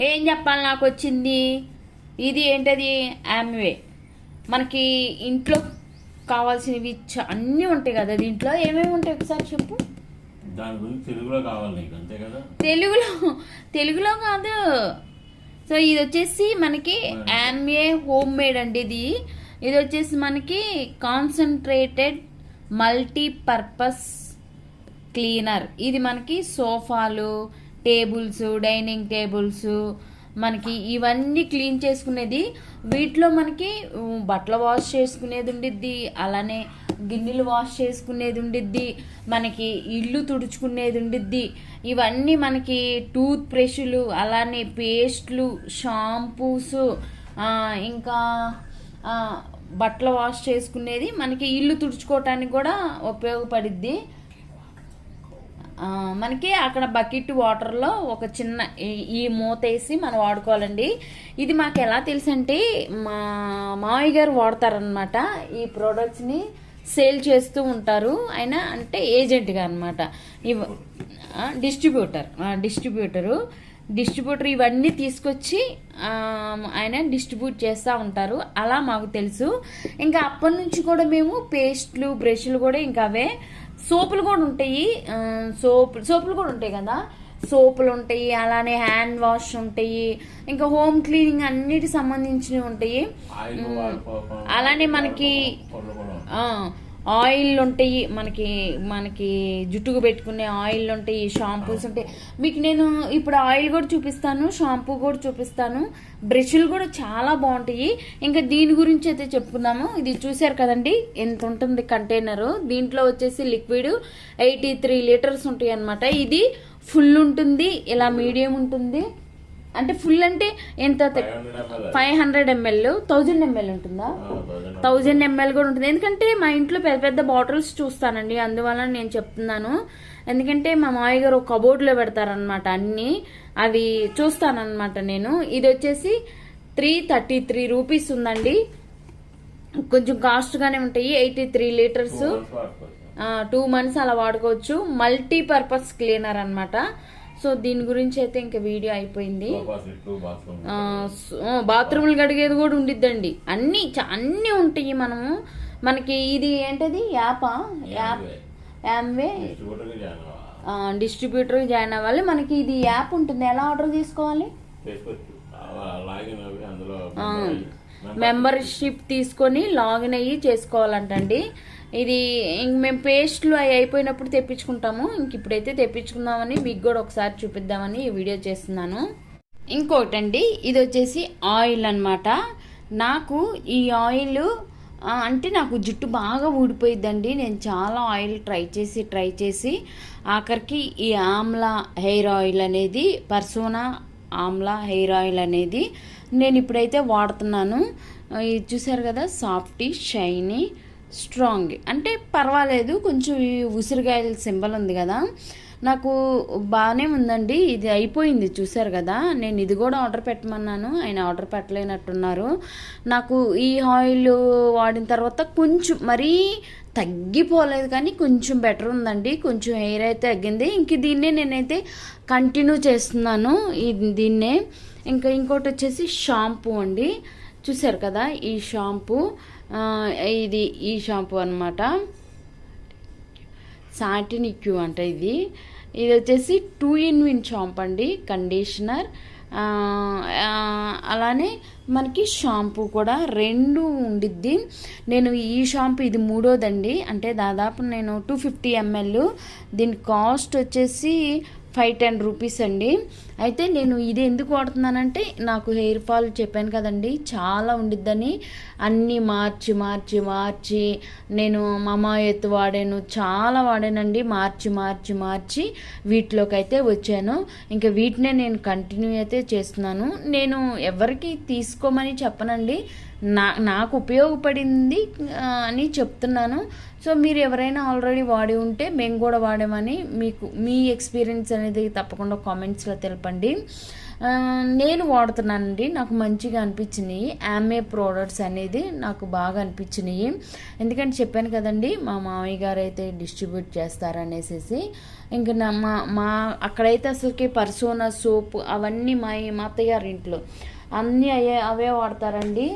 ఏం చెప్పాలి నాకు వచ్చింది? ఇది ఏంటది? యామ్వే మనకి ఇంట్లో కావాల్సినవి అన్నీ ఉంటాయి కదా దీంట్లో. ఏమేమి ఉంటాయి ఒకసారి చెప్పు? దాని గురించి తెలుగులో కావాలి నీకు అంతే కదా? తెలుగులో తెలుగులో కాదు. సో ఇది వచ్చేసి మనకి యామ్ఏ హోమ్ మేడ్ అండి ఇది. ఇది వచ్చేసి మనకి కాన్సన్ట్రేటెడ్ మల్టీపర్పస్ క్లీనర్. ఇది మనకి సోఫాలు టేబుల్స్ డైనింగ్ టేబుల్స్ మనకి ఇవన్నీ క్లీన్ చేసుకునేది. వీటిలో మనకి బట్టలు వాష్ చేసుకునేది ఉండిద్ది అలానే గిన్నెలు వాష్ చేసుకునేది ఉండిద్ది మనకి ఇల్లు తుడుచుకునేది ఉండిద్ది. ఇవన్నీ మనకి టూత్ బ్రష్లు అలానే పేస్ట్లు షాంపూస్ ఇంకా బట్టలు వాష్ చేసుకునేది మనకి ఇల్లు తుడుచుకోవటానికి కూడా ఉపయోగపడిద్ది. మనకి అక్కడ బకెట్ వాటర్లో ఒక చిన్న ఈ- మూత వేసి మనం వాడుకోవాలండి. ఇది మాకు ఎలా తెలుసంటే మా మామయ్య గారు వాడతారనమాట ఈ ప్రోడక్ట్స్ని సేల్ చేస్తూ ఉంటారు. ఆయన అంటే ఏజెంట్గా అనమాట ఇవ డిస్ట్రిబ్యూటర్ డిస్ట్రిబ్యూటరు. డిస్ట్రిబ్యూటర్ ఇవన్నీ తీసుకొచ్చి ఆయన డిస్ట్రిబ్యూట్ చేస్తూ ఉంటారు. అలా మాకు తెలుసు. ఇంకా అప్పటి నుంచి కూడా మేము పేస్ట్లు బ్రష్లు కూడా ఇంకా అవే సోపులు కూడా ఉంటాయి. ఆ, సోప్ సోపులు కూడా ఉంటాయి కదా? సోపులు ఉంటాయి అలానే హ్యాండ్ వాష్ ఉంటాయి ఇంకా హోమ్ క్లీనింగ్ అన్నిటి సంబంధించినవి ఉంటాయి. అలానే మనకి ఆయిల్ ఉంటాయి మనకి మనకి జుట్టుకు పెట్టుకునే ఆయిల్ ఉంటాయి షాంపూస్ ఉంటాయి మీకు నేను ఇప్పుడు ఆయిల్ కూడా చూపిస్తాను షాంపూ కూడా చూపిస్తాను బ్రష్లు కూడా చాలా బాగుంటాయి. ఇంకా దీని గురించి అయితే చెప్పుకుందాము. ఇది చూశారు కదండి ఎంత ఉంటుంది కంటైనరు. దీంట్లో వచ్చేసి లిక్విడ్ ఎయిటీ త్రీ లీటర్స్ ఉంటాయి అనమాట ఇది ఫుల్ ఉంటుంది ఇలా మీడియం ఉంటుంది. అంటే ఫుల్ అంటే ఎంత 500 ml. Five hundred ML thousand ML ఉంటుందా? థౌజండ్ ఎంఎల్ కూడా ఉంటుంది. ఎందుకంటే మా ఇంట్లో పెద్ద పెద్ద బాటిల్స్ చూస్తానండి. అందువల్ల నేను చెప్తున్నాను. ఎందుకంటే మా మామయ్య గారు ఒక కబోర్డ్లో పెడతారనమాట అన్ని. అవి చూస్తానన్నమాట నేను. ఇది వచ్చేసి త్రీ థర్టీ త్రీ రూపీస్ ఉందండి. కొంచెం కాస్ట్గానే ఉంటాయి. Eighty three litres. Two months అలా వాడుకోవచ్చు. మల్టీపర్పస్ క్లీనర్ అన్నమాట. సో దీని గురించి అయితే ఇంకా వీడియో అయిపోయింది. బాత్రూములు కడిగేది కూడా ఉండిద్దండి. అన్ని అన్ని ఉంటాయి మనము. మనకి ఇది ఏంటది? యాపా? యాప్ యామ్వే డిస్ట్రిబ్యూటర్ జాయిన్ అవ్వాలి. మనకి ఇది యాప్ ఉంటుంది. ఎలా ఆర్డర్ అయ్యి- మెంబర్షిప్ తీసుకొని లాగిన్ అయ్యి చేసుకోవాలంటండి. ఇది ఇంక మేము పేస్ట్లు అవి అయిపోయినప్పుడు తెప్పించుకుంటాము. ఇంక ఇప్పుడైతే తెప్పించుకుందామని మీకు కూడా ఒకసారి చూపిద్దామని ఈ వీడియో చేస్తున్నాను. ఇంకోటండి ఇది వచ్చేసి ఆయిల్ అన్నమాట. నాకు ఈ ఆయిల్ అంటే నాకు జుట్టు బాగా ఊడిపోయిద్దండి. నేను చాలా ఆయిల్ ట్రై చేసి ట్రై చేసి ఆఖరికి ఈ ఆమ్లా హెయిర్ ఆయిల్ అనేది పర్సోనా ఆమ్లా హెయిర్ ఆయిల్ అనేది నేను ఇప్పుడైతే వాడుతున్నాను. ఇది చూసారు కదా సాఫ్టీ షైనీ. స్ట్రాంగ్. అంటే పర్వాలేదు కొంచెం ఈ ఉసిరికాయల సింబల్ ఉంది కదా. నాకు బాగానే ఉందండి. ఇది అయిపోయింది చూసారు కదా. నేను ఇది కూడా ఆర్డర్ పెట్టమన్నాను. ఆయన ఆర్డర్ పెట్టలేనట్టున్నారు. నాకు ఈ ఆయిల్ వాడిన తర్వాత కొంచెం మరీ తగ్గిపోలేదు కానీ కొంచెం బెటర్ ఉందండి. కొంచెం హెయిర్ అయితే తగ్గింది. ఇంక దీన్నే నేనైతే కంటిన్యూ చేస్తున్నాను. ఈ- దీన్నే. ఇంకా ఇంకోటి వచ్చేసి షాంపూ అండి. చూసారు కదా ఈ షాంపూ. ఇది ఈ షాంపూ అనమాట సాటినిక్యూ అంట ఇది. ఇది వచ్చేసి టూ ఇన్ విన్ షాంపూ అండి కండిషనర్. అలానే మనకి షాంపూ కూడా రెండు ఉండిద్ది. నేను ఈ షాంపూ ఇది మూడోదండి. అంటే దాదాపు నేను టూ ఫిఫ్టీ ఎంఎల్. దీని కాస్ట్ వచ్చేసి ఫైవ్ టెన్ రూపీస్ అండి. అయితే నేను ఇది ఎందుకు వాడుతున్నానంటే నాకు హెయిర్ ఫాల్ చెప్పాను కదండి చాలా ఉండిద్దని. అన్నీ మార్చి మార్చి మార్చి నేను మమా ఎత్తు వాడాను చాలా వాడానండి. మార్చి మార్చి మార్చి వీటిలోకి అయితే వచ్చాను. ఇంకా వీటినే నేను కంటిన్యూ అయితే చేస్తున్నాను. నేను ఎవరికి తీసుకోమని చెప్పనండి. నా నాకు ఉపయోగపడింది అని చెప్తున్నాను. సో మీరు ఎవరైనా ఆల్రెడీ వాడి ఉంటే మేము కూడా వాడామని మీకు మీ ఎక్స్పీరియన్స్ అనేది తప్పకుండా కామెంట్స్లో తెలపండి. నేను వాడుతున్నానండి. నాకు మంచిగా అనిపించినాయి. యామే ప్రోడక్ట్స్ అనేది నాకు బాగా అనిపించినాయి. ఎందుకంటే చెప్పాను కదండి మా మామయ్య గారు అయితే డిస్ట్రిబ్యూట్ చేస్తారనేసి ఇంకా నా మా మా అక్కడైతే అసలుకి పర్సోనా సోప్ అవన్నీ మా మా అత్తయ్య గారి ఇంట్లో. అన్నీ అయ్యే అవే వాడతారండి.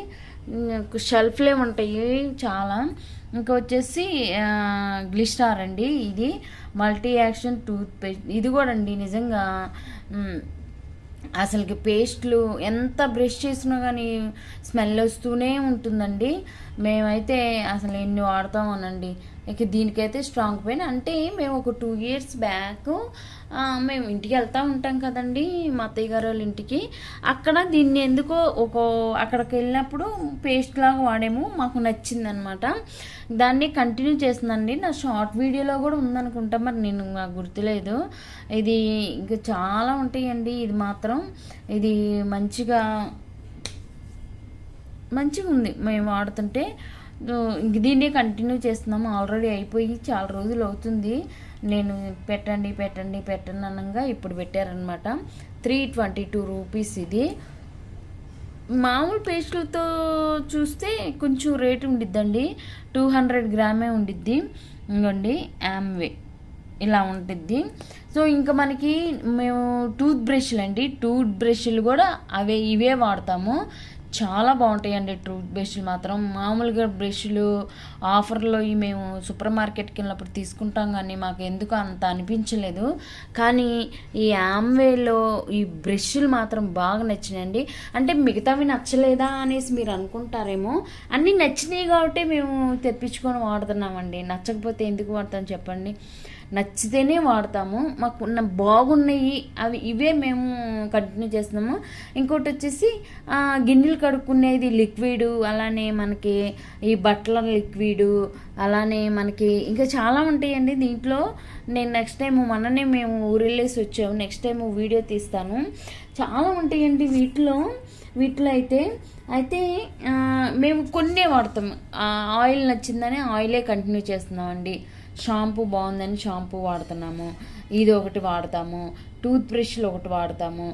షెల్ఫ్లే ఉంటాయి చాలా. ఇంకా వచ్చేసి గ్లిస్టార్ అండి ఇది. మల్టీ యాక్షన్ టూత్ పేస్ట్ ఇది కూడా అండి నిజంగా అసలుకి పేస్ట్లు ఎంత బ్రష్ చేసినా కానీ స్మెల్ వస్తూనే ఉంటుందండి. మేమైతే అసలు ఎన్ని వాడతామోనండి ఇక దీనికైతే స్ట్రాంగ్ పెయిన్ అంటే మేము ఒక టూ ఇయర్స్ బ్యాక్ మేము ఇంటికి వెళ్తూ ఉంటాం కదండి మా అత్తయ్య గారు వాళ్ళ ఇంటికి. అక్కడ దీన్ని ఎందుకో ఒక అక్కడికి వెళ్ళినప్పుడు పేస్ట్ లాగా వాడాము మాకు నచ్చింది అనమాట దాన్ని కంటిన్యూ చేస్తుందండి. నా షార్ట్ వీడియోలో కూడా ఉందనుకుంటా మరి నేను నాకు గుర్తులేదు. ఇది ఇంకా చాలా ఉంటాయండి ఇది మాత్రం. ఇది మంచిగా మంచిగా ఉంది మేము వాడుతుంటే దీన్నే కంటిన్యూ చేస్తున్నాము. ఆల్రెడీ అయిపోయి చాలా రోజులు అవుతుంది. నేను పెట్టండి పెట్టండి పెట్టండి అనగా ఇప్పుడు పెట్టారనమాట త్రీ ట్వంటీ టూ రూపీస్ ఇది. మామూలు పేస్టులతో చూస్తే కొంచెం రేట్ ఉండిద్దండి. టూ హండ్రెడ్ గ్రామే ఉండిద్ది. ఇంకోండి యామ్వే ఇలా ఉంటుంది సో ఇంకా మనకి మేము టూత్ బ్రష్లు అండి టూత్ బ్రష్లు కూడా అవే ఇవే వాడతాము. చాలా బాగుంటాయండి టూత్ బ్రష్లు మాత్రం. మామూలుగా బ్రష్లు ఆఫర్లో మేము సూపర్ మార్కెట్కి వెళ్ళినప్పుడు తీసుకుంటాం కానీ మాకు ఎందుకు అంత అనిపించలేదు. కానీ ఈ ఆమ్వేలో ఈ బ్రష్లు మాత్రం బాగా నచ్చినాయండి. అంటే మిగతావి నచ్చలేదా అనేసి మీరు అనుకుంటారేమో. అన్నీ నచ్చినాయి కాబట్టి మేము తెప్పించుకొని వాడుతున్నామండి. నచ్చకపోతే ఎందుకు వాడతాం చెప్పండి. నచ్చితేనే వాడతాము. మాకు బాగున్నాయి అవి ఇవే మేము కంటిన్యూ చేస్తున్నాము. ఇంకోటి వచ్చేసి గిన్నెలు కడుక్కునేది లిక్విడ్ అలానే మనకి ఈ బట్టల లిక్విడ్ అలానే మనకి ఇంకా చాలా ఉంటాయండి దీంట్లో. నేను నెక్స్ట్ టైం మననే మేము ఊరెళ్ళేసి వచ్చాము. నెక్స్ట్ టైం వీడియో తీస్తాను. చాలా ఉంటాయండి వీటిలో. వీటిలో అయితే అయితే మేము కొన్నే వాడతాం ఆయిల్ నచ్చిందని ఆయిలే కంటిన్యూ చేస్తున్నామండి. షాంపూ బాగుందని షాంపూ వాడుతున్నాము ఇది ఒకటి వాడతాము టూత్ బ్రష్లు ఒకటి వాడతాము.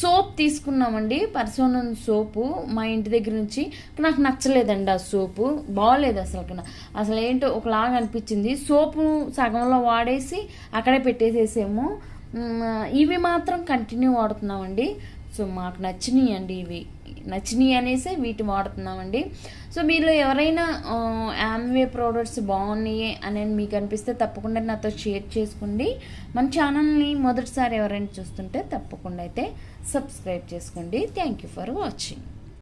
సోప్ తీసుకున్నామండి పర్సోనల్ సోపు మా ఇంటి దగ్గర నుంచి నాకు నచ్చలేదండి ఆ సోపు బాగోలేదు అసలు అసలు ఏంటో ఒకలాగా అనిపించింది. సోపు సగంలో వాడేసి అక్కడే పెట్టేసేసాము. ఇవి మాత్రం కంటిన్యూ వాడుతున్నామండి. సో మాకు నచ్చినాయి అండి ఇవి. నచ్చినాయి అనేసి వీటి వాడుతున్నామండి. సో మీలో ఎవరైనా యామ్వే ప్రోడక్ట్స్ బాగున్నాయి అని మీకు అనిపిస్తే తప్పకుండా నాతో షేర్ చేసుకోండి. మన ఛానల్ని మొదటిసారి ఎవరైనా చూస్తుంటే తప్పకుండా అయితే సబ్స్క్రైబ్ చేసుకోండి. Thank you for watching